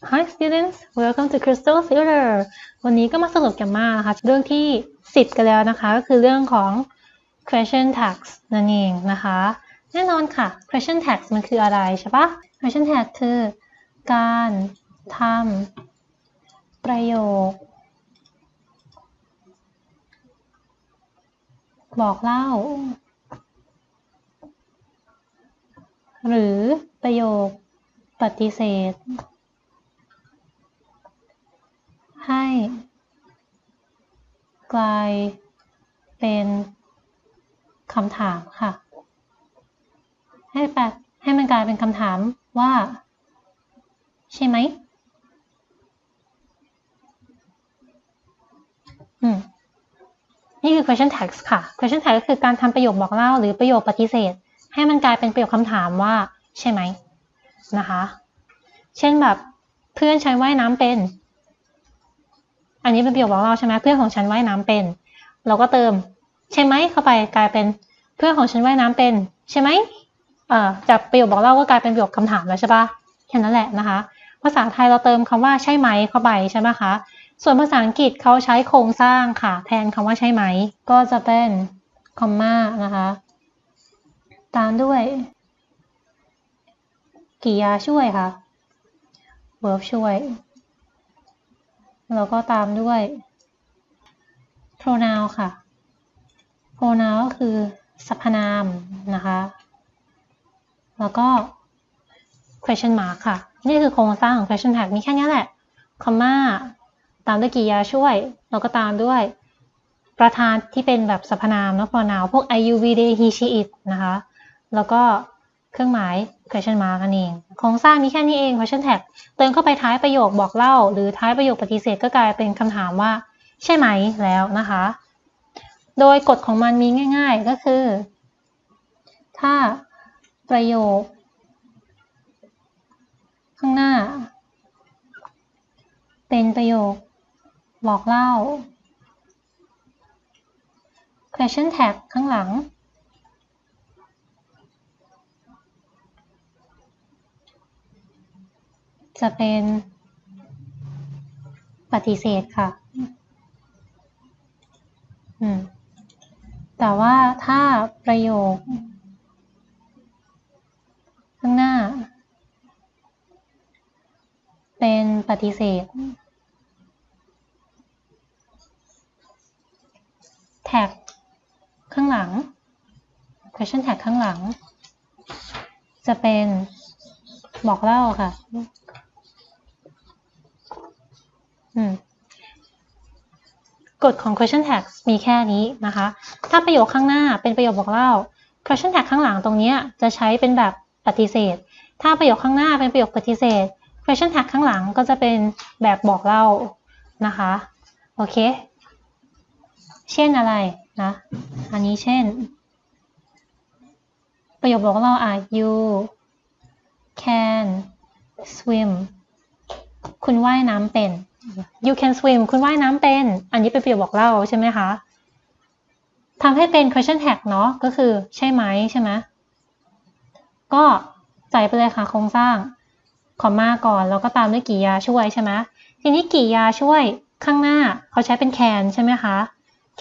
Hi students welcome to Crystal Theater วันนี้ก็มาสรุปกันมานะคะ เรื่องที่ 10 กันแล้วนะคะ ก็คือเรื่องของ question tags นั่นเองนะคะ แน่นอนค่ะ question tags มันคืออะไรใช่ปะ question tag คือการทำประโยค บอกเล่า หรือประโยคปฏิเสธ ให้ กลายเป็นคำถามค่ะ ให้แปลให้มันกลายเป็นคำถามว่า ใช่ไหม อืม นี่คือ question text ค่ะ question text ก็คือการทำประโยคบอกเล่าหรือประโยคปฏิเสธ ให้มันกลายเป็นประโยคคำถามว่า ใช่ไหม นะคะ เช่นแบบ เพื่อนฉันว่ายน้ำเป็น อันนี้เป็นประโยคบอกเล่าใช่ไหมเพื่อนของฉันว่ายน้ำเป็น เราก็เติม ใช่ไหมเข้าไปกลายเป็นเพื่อนของฉันว่ายน้ำเป็น ใช่ไหมเอ่อจากประโยคบอกเล่าก็กลายเป็นประโยคคำถามแล้วใช่ปะแค่นั้นแหละนะคะ ภาษาไทยเราเติมคำว่าใช่ไหมเข้าไปใช่ไหมคะส่วนภาษาอังกฤษเขาใช้โครงสร้างค่ะ แทนคำว่าใช่ไหม ก็จะเป็นคอมมานะคะ ตามด้วยกริยาช่วยค่ะ verb ช่วย แล้วก็ตามด้วย pronoun ค่ะ pronoun ก็คือสรรพนามนะคะ แล้วก็ question mark ค่ะ นี่คือโครงสร้างของ question tag มีแค่นี้แหละ คอมมาตามด้วยกริยาช่วย แล้วก็ตามด้วยประธานที่เป็นแบบสรรพนามแล้ว pronoun พวก I U V they he she it นะคะ แล้วก็ เครื่องหมาย question mark นั่นเองโครงสร้างมีแค่นี้เอง question tag เติมเข้าไปท้ายประโยคบอกเล่า หรือท้ายประโยคปฏิเสธก็กลายเป็นคำถามว่า ใช่ไหมแล้วนะคะ โดยกฎของมันมีง่าย ๆ ก็คือ ถ้าประโยค ข้างหน้า เป็นประโยค บอกเล่า question tag ข้างหลัง จะเป็นปฏิเสธค่ะ อืม แต่ว่าถ้าประโยค ข้างหน้า เป็นปฏิเสธ แท็กข้างหลัง question tag ข้างหลัง จะเป็นบอกเล่าค่ะ อืม กฎของ question tag มีแค่นี้นะคะ ถ้าประโยคข้างหน้าเป็นประโยคบอกเล่า question tag ข้างหลังตรงนี้จะใช้เป็นแบบปฏิเสธ ถ้าประโยคข้างหน้าเป็นประโยคปฏิเสธ question tag ข้างหลังก็จะเป็นแบบบอกเล่านะคะ โอเค เช่นอะไรนะ อันนี้เช่น ประโยคบอกเล่าอะ you can swim คุณว่ายน้ำเป็น you can swim คุณว่ายน้ำเป็น อันนี้เป็นประโยคบอกเล่าใช่ไหมคะทำให้เป็น question tag เนาะก็คือใช่ไหมใช่ไหมก็ใส่ไปเลยค่ะโครงสร้างคอมาก่อน แล้วก็ตามด้วยกริยาช่วยใช่ไหมทีนี้กริยาช่วยข้างหน้าเขาใช้เป็น can ใช่ไหมคะ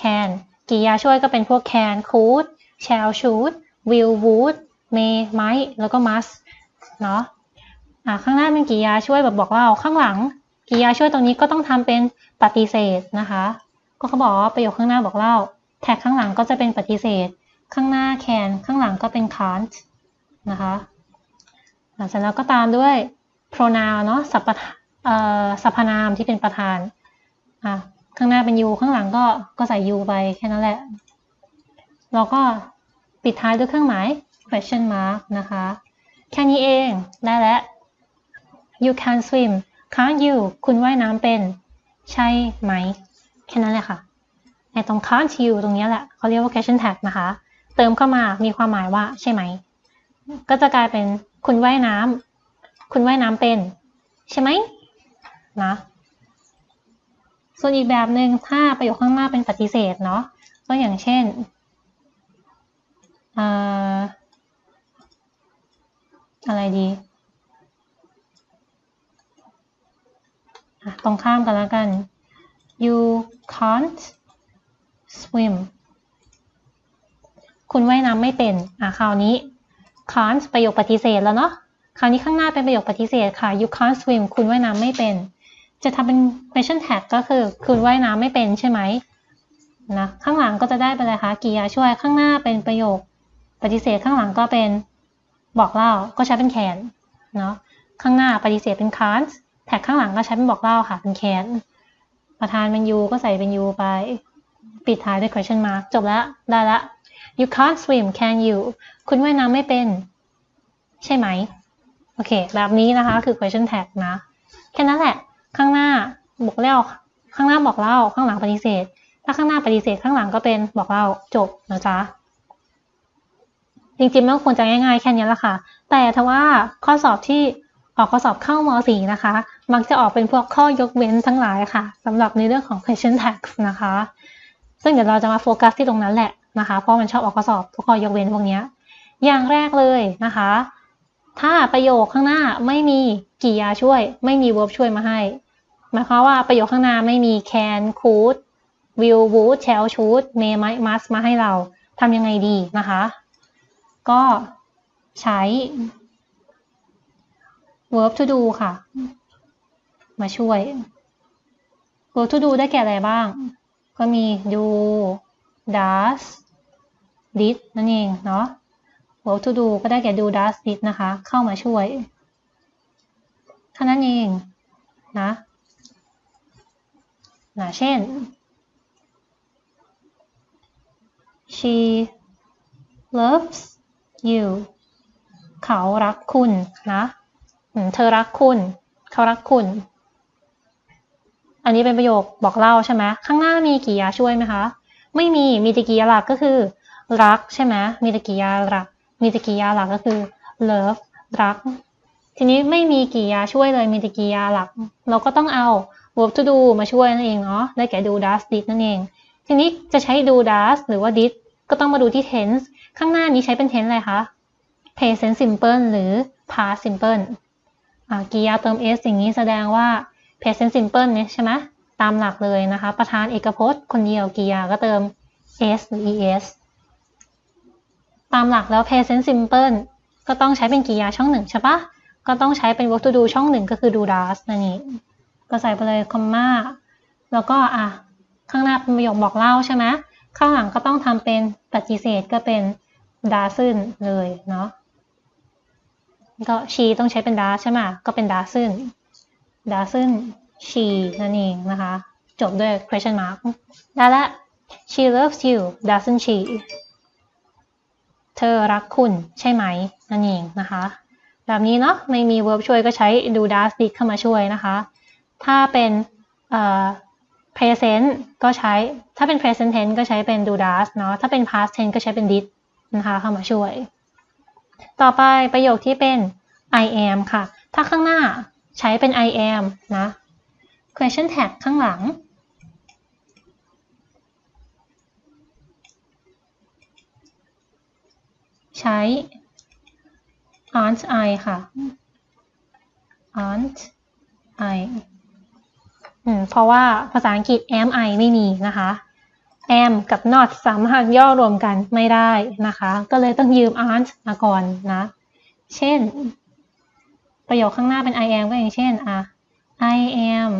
can กริยาช่วยก็เป็นพวก can could shall should will would may might แล้วก็ must เนาะอ่าข้างหน้าเป็นกริยาช่วยแบบบอกเล่าข้างหลัง กริยาช่วยตรงนี้ก็ต้องทำเป็นปฏิเสธนะคะ ก็เขาบอกว่าประโยคข้างหน้าบอกเล่า แท็กข้างหลังก็จะเป็นปฏิเสธ ข้างหน้า can ข้างหลังก็เป็น can't นะคะหลังจากนั้นก็ตามด้วย pronoun เนาะสรรพเอ่อสรรพนามที่เป็นประธานอะข้างหน้าเป็น you ข้างหลังก็ก็ใส่ you ไปแค่นั้นแหละแล้วก็ปิดท้ายด้วยเครื่องหมาย question mark นะคะ แค่นี้เองได้แล้ว you can swim can't you คุณว่ายน้ำเป็น ใช่ไหม แค่นั้นแหละค่ะไอตรง can't you ตรงนี้แหละเขาเรียกว่า question tag นะคะ เติมเข้ามามีความหมายว่าใช่ไหม ก็จะกลายเป็นคุณว่ายน้ำคุณว่ายน้ำเป็น ใช่ไหมนะส่วนอีกแบบหนึ่งถ้าประโยคข้างหน้าเป็นปฏิเสธเนาะก็อย่างเช่นอะไรดี อะ ตรงข้ามกันแล้วกัน you can't swim คุณว่ายน้ำไม่เป็น อะคราวนี้ can't ประโยคปฏิเสธแล้วเนาะ คราวนี้ข้างหน้าเป็นประโยคปฏิเสธค่ะ you can't swim คุณว่ายน้ำไม่เป็น จะทำเป็น question tag ก็คือ คุณว่ายน้ำไม่เป็นใช่ไหมนะ ข้างหลังก็จะได้เป็นอะไรคะกริยาช่วย ข้างหน้าเป็นประโยคปฏิเสธ ข้างหลังก็เป็นบอกเล่า ก็ใช้เป็น can เนาะ ข้างหน้าปฏิเสธเป็น can't แท็กข้างหลังก็ใช้เป็นบอกเล่าค่ะ เป็น can ประธานเป็น you ก็ใส่เป็น you ไป ปิดท้ายด้วย question mark จบแล้วได้ละ you can't swim can you คุณว่ายน้ำไม่เป็น ใช่ไหม โอเค แบบนี้นะคะ คือ question tag นะ แค่นั้นแหละ ข้างหน้าบอกเล่า ข้างหน้าบอกเล่า ข้างหลังปฏิเสธ ถ้าข้างหน้าปฏิเสธ ข้างหลังก็เป็นบอกเล่า จบนะจ๊ะ จริงๆมันควรจะง่ายๆ แค่นี้ละค่ะ แต่ถ้าว่าข้อสอบที่ออกข้อสอบเข้ามสี่นะคะ มักจะออกเป็นพวกข้อยกเว้นทั้งหลายค่ะสำหรับในเรื่องของ question text นะคะ ซึ่งเดี๋ยวเราจะมาโฟกัสที่ตรงนั้นแหละนะคะ เพราะมันชอบออกข้อสอบพวกข้อยกเว้นพวกนี้อย่างแรกเลยนะคะ ถ้าประโยคข้างหน้าไม่มีกริยาช่วย ไม่มี verb ช่วยมาให้หมายความว่าประโยคข้างหน้าไม่มี can could will would shall should may might must มาให้เราทำยังไงดีนะคะ ก็ใช้ verb to do ค่ะ มาช่วย verb to do ได้แก่อะไรบ้าง ก็มี do does did นั่นเองเนาะ verb to do ก็ได้แก่ do does did นะคะ เข้ามาช่วยเท่านั้นเองนะนะเช่น she loves you เขารักคุณนะ เธอรักคุณ เขารักคุณ อันนี้เป็นประโยคบอกเล่าใช่ไหมข้างหน้ามีกริยาช่วยไหมคะ ไม่มีมีแต่กริยาหลักก็คือรักใช่ไหมมีแต่กริยาหลัก มีแต่กริยาหลักก็คือ love รัก ทีนี้ไม่มีกริยาช่วยเลยมีแต่กริยาหลัก เราก็ต้องเอา verb to do มาช่วยนั่นเองเนาะได้แก่ do does did นั่นเอง ทีนี้จะใช้ do does หรือว่า did ก็ต้องมาดูที่ tense ข้างหน้านี้ใช้เป็น tense อะไรคะ present simple หรือ past simple กริยาเติม s อย่างนี้แสดงว่า present simple เนี่ยใช่ไหมตามหลักเลยนะคะ ประธานเอกพจน์ คนเดียวกิยาก็เติม s หรือ es ตามหลักแล้ว present simple ก็ต้องใช้เป็นกิยาช่องหนึ่งใช่ปะก็ต้องใช้เป็น verb to do ช่องหนึ่งก็คือ do does นั่นเองก็ใส่ไปเลยคอมมาแล้วก็อะข้างหน้าเป็นประโยคบอกเล่าใช่ไหมข้างหลังก็ต้องทำเป็นปฏิเสธก็เป็น doesn't เลยเนาะก็ she ต้องใช้เป็น does ใช่ไหมก็เป็น doesn't doesn't she นั่นเองนะคะ จบด้วย question mark ได้ละ she loves you doesn't she เธอรักคุณใช่ไหม นั่นเองนะคะ แบบนี้เนาะไม่มี verb ช่วยก็ใช้ do does did เข้ามาช่วยนะคะ ถ้าเป็น present ก็ใช้ ถ้าเป็น present tense ก็ใช้เป็น do does เนาะ ถ้าเป็น past tense ก็ใช้เป็น did นะคะเข้ามาช่วย ต่อไปประโยคที่เป็น I am ค่ะ ถ้าข้างหน้า ใช้เป็น I am นะ question tag ข้างหลัง ใช้ aren't I ค่ะ aren't I เพราะว่าภาษาอังกฤษ am I ไม่มีนะคะ am กับ not สามารถย่อรวมกันไม่ได้นะคะ ก็เลยต้องยืม aren't มาก่อนนะ เช่น ประโยคข้างหน้าเป็น I am ก็อย่างเช่นอะ I am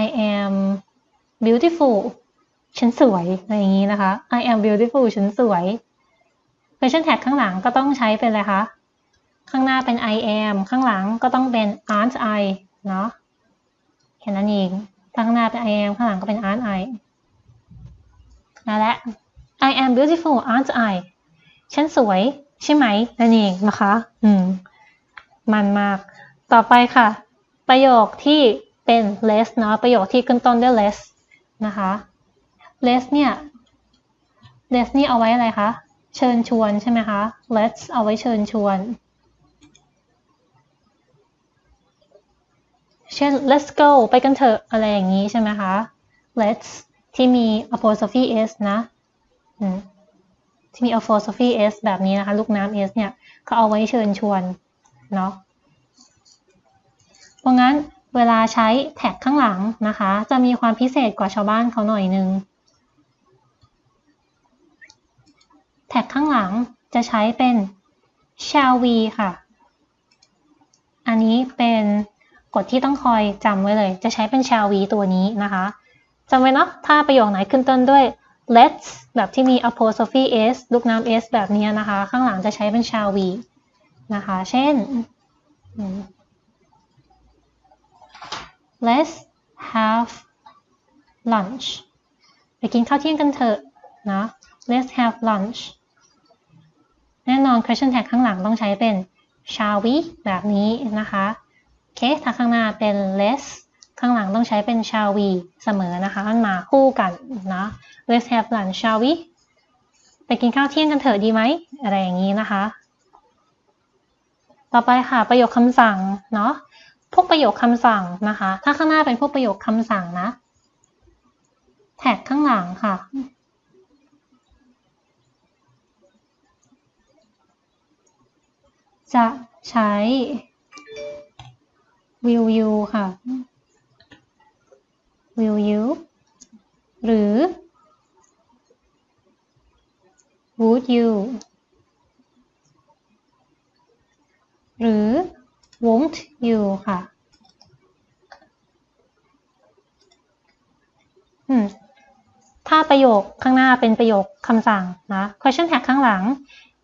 I am beautiful ฉันสวยอะไรอย่างนี้นะคะ I am beautiful ฉันสวย question tag ข้างหลังก็ต้องใช้เป็นอะไรคะ ข้างหน้าเป็น I am ข้างหลังก็ต้องเป็น aren't I เนาะแค่นั้นเองข้างหน้าเป็น I am ข้างหลังก็เป็น aren't I นั่นแหละ I am beautiful aren't I ฉันสวย ใช่ไหมนั่นเองนะคะ อืม มันมาก ต่อไปค่ะ ประโยคที่เป็น less เนาะประโยคที่ขึ้นต้นด้วย less นะคะ less เนี่ย less นี่เอาไว้อะไรคะ เชิญชวนใช่ไหมคะ let's เอาไว้เชิญชวน เช่น let's go ไปกันเถอะอะไรอย่างนี้ใช่ไหมคะ let's ที่มี apostrophe s นะ ที่มี apostrophe s แบบนี้นะคะ ลูกน้ำ s เนี่ยเขาเอาไว้เชิญชวนเนาะเพราะงั้นเวลาใช้แท็กข้างหลังนะคะ จะมีความพิเศษกว่าชาวบ้านเขาหน่อยนึง แท็กข้างหลังจะใช้เป็น shall we ค่ะ อันนี้เป็นกฎที่ต้องคอยจำไว้เลย จะใช้เป็น shall we ตัวนี้นะคะจำไว้เนาะถ้าประโยคไหนขึ้นต้นด้วย let's แบบที่มี apostrophe s ลูกน้ำ s แบบนี้นะคะ ข้างหลังจะใช้เป็น shall we นะคะ เช่น let's have lunch ไปกินข้าวเที่ยงกันเถอะนะ let's have lunch แน่นอน question tag ข้างหลังต้องใช้เป็น shall we แบบนี้นะคะ โอเคถ้าข้างหน้าเป็น let's ข้างหลังต้องใช้เป็น shall we เสมอนะคะมันมาคู่กันนะ let's have lunch shall we ไปกินข้าวเที่ยงกันเถอะดีไหม อะไรอย่างนี้นะคะ ต่อไปค่ะประโยคคำสั่งเนาะ พวกประโยคคำสั่งนะคะ ถ้าข้างหน้าเป็นพวกประโยคคำสั่งนะ แท็กข้างหลังค่ะจะใช้ will you ค่ะ will you หรือ would you หรือ won't you ค่ะถ้าประโยคข้างหน้าเป็นประโยคคำสั่งนะ question tag ข้างหลัง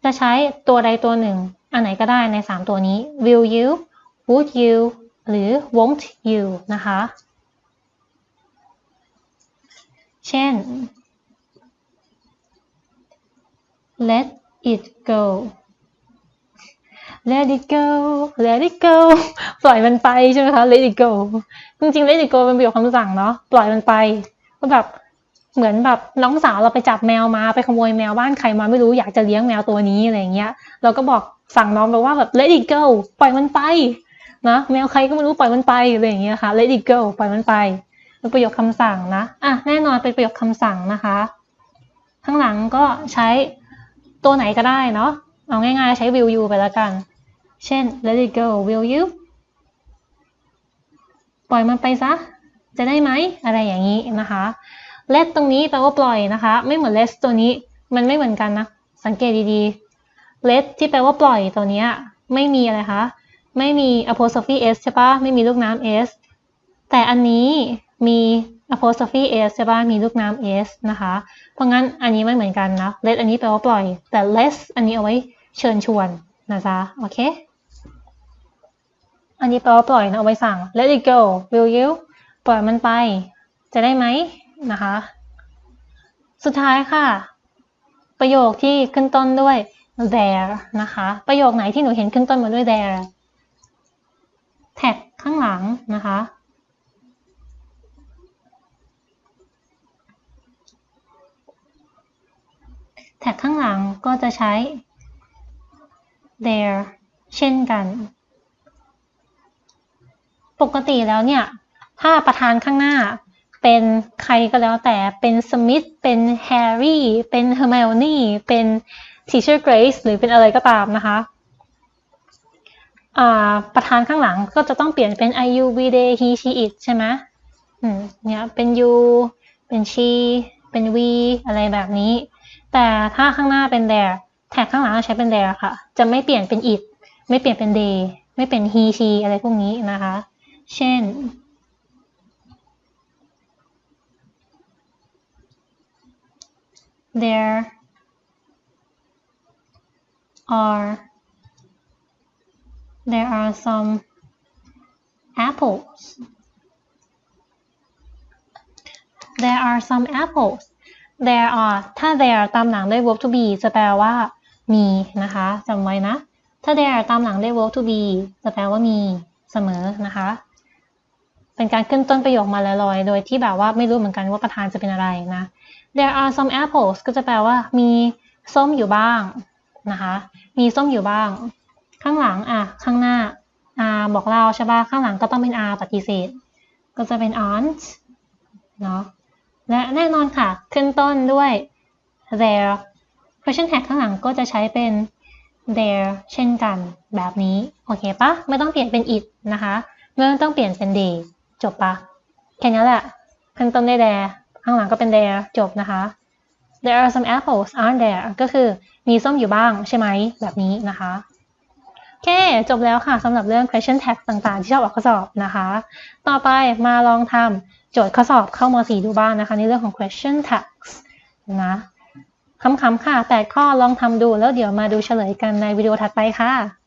จะใช้ตัวใดตัวหนึ่ง อันไหนก็ได้ใน 3 ตัวนี้ will you would you หรือ won't you นะคะ เช่น let it go let it go let it go ปล่อยมันไปใช่ไหมคะ let it go จริงๆ let it go เป็นประโยคคำสั่งเนาะ ปล่อยมันไป ก็แบบ เหมือนแบบน้องสาวเราไปจับแมวมา ไปขโมยแมวบ้านใครมาไม่รู้อยากจะเลี้ยงแมวตัวนี้อะไรเงี้ย เราก็บอกสั่งน้องไปว่าแบบ let it go ปล่อยมันไป นะ แมวใครก็ไม่รู้ปล่อยมันไปอะไรอย่างเงี้ยค่ะ let it go ปล่อยมันไป เป็นประโยคคำสั่งนะอะแน่นอนเป็นประโยคคำสั่งนะคะ ข้างหลังก็ใช้ตัวไหนก็ได้เนาะเอาง่ายๆ ใช้ will you ไปแล้วกัน เช่น let it go will you ปล่อยมันไปซะ จะได้ไหมอะไรอย่างนี้นะคะ let ตรงนี้แปลว่าปล่อยนะคะ ไม่เหมือน let ตัวนี้มันไม่เหมือนกันนะ สังเกตดีๆ let ที่แปลว่าปล่อยตัวนี้ไม่มีอะไรคะ ไม่มี apostrophe s ใช่ปะไม่มีลูกน้ำ s แต่อันนี้ มี apostrophe s ใช่ปะมีลูกน้ำ s นะคะ เพราะงั้นอันนี้ไม่เหมือนกันนะ let อันนี้แปลว่าปล่อย แต่ less อันนี้เอาไว้เชิญชวนนะจ๊ะ โอเค อันนี้แปลว่าปล่อยนะ เอาไว้สั่ง let it go will you ปล่อยมันไป จะได้ไหมนะคะ สุดท้ายค่ะ ประโยคที่ขึ้นต้นด้วย there นะคะ ประโยคไหนที่หนูเห็นขึ้นต้นมาด้วย there แท็กข้างหลังนะคะ แท็กข้างหลังก็จะใช้ there เช่นกัน ปกติแล้วเนี่ย ถ้าประธานข้างหน้าเป็นใครก็แล้วแต่เป็นสมิธเป็นแฮร์รี่ เป็นเฮอร์ไมโอนี่เป็น teacher Grace หรือเป็นอะไรก็ตามนะคะประธานข้างหลังก็จะต้องเปลี่ยนเป็น I you we they he she it ใช่ไหมเนี่ยเป็น you เป็น she เป็น we อะไรแบบนี้ แต่ถ้าข้างหน้าเป็น there แท็กข้างหลังใช้เป็น there ค่ะ จะไม่เปลี่ยนเป็น it ไม่เปลี่ยนเป็น they ไม่เป็น he she อะไรพวกนี้นะคะ เช่น there are there are some apples there are some apples there are ถ้า there ตามหลังด้วย verb to be จะแปลว่า มีนะคะจำไว้นะ ถ้า there ตามหลังด้วย verb to be จะแปลว่ามีเสมอนะคะ เป็นการขึ้นต้นประโยคมาลอยๆ โดยที่แบบว่าไม่รู้เหมือนกันว่าประธานจะเป็นอะไรนะ there are some apples ก็จะแปลว่า มีส้มอยู่บ้างนะคะ มีส้มอยู่บ้าง ข้างหลังอะ ข้างหน้า r บอกเล่าใช่ป่ะ ข้างหลังก็ต้องเป็น r ปฏิเสธ ก็จะเป็น aren't เนาะ และแน่นอนค่ะ ขึ้นต้นด้วย there question tag ข้างหลังก็จะใช้เป็น there เช่นกันแบบนี้ โอเคปะไม่ต้องเปลี่ยนเป็น it นะคะไม่ต้องเปลี่ยนเป็น they จบปะแค่นี้แหละข้างต้นได้ there ข้างหลังก็เป็น there จบนะคะ there are some apples aren't there ก็คือมีส้มอยู่บ้างใช่ไหมแบบนี้นะคะโอเค จบแล้วค่ะสำหรับเรื่อง question tag ต่างๆ ที่ชอบออกข้อสอบนะคะ ต่อไปมาลองทำ โจทย์ข้อสอบเข้าม .4 ดูบ้างนะคะ ในเรื่องของ question tags นะคำๆค่ะ 8 ข้อลองทำดูแล้วเดี๋ยวมาดูเฉลยกันในวิดีโอถัดไปค่ะ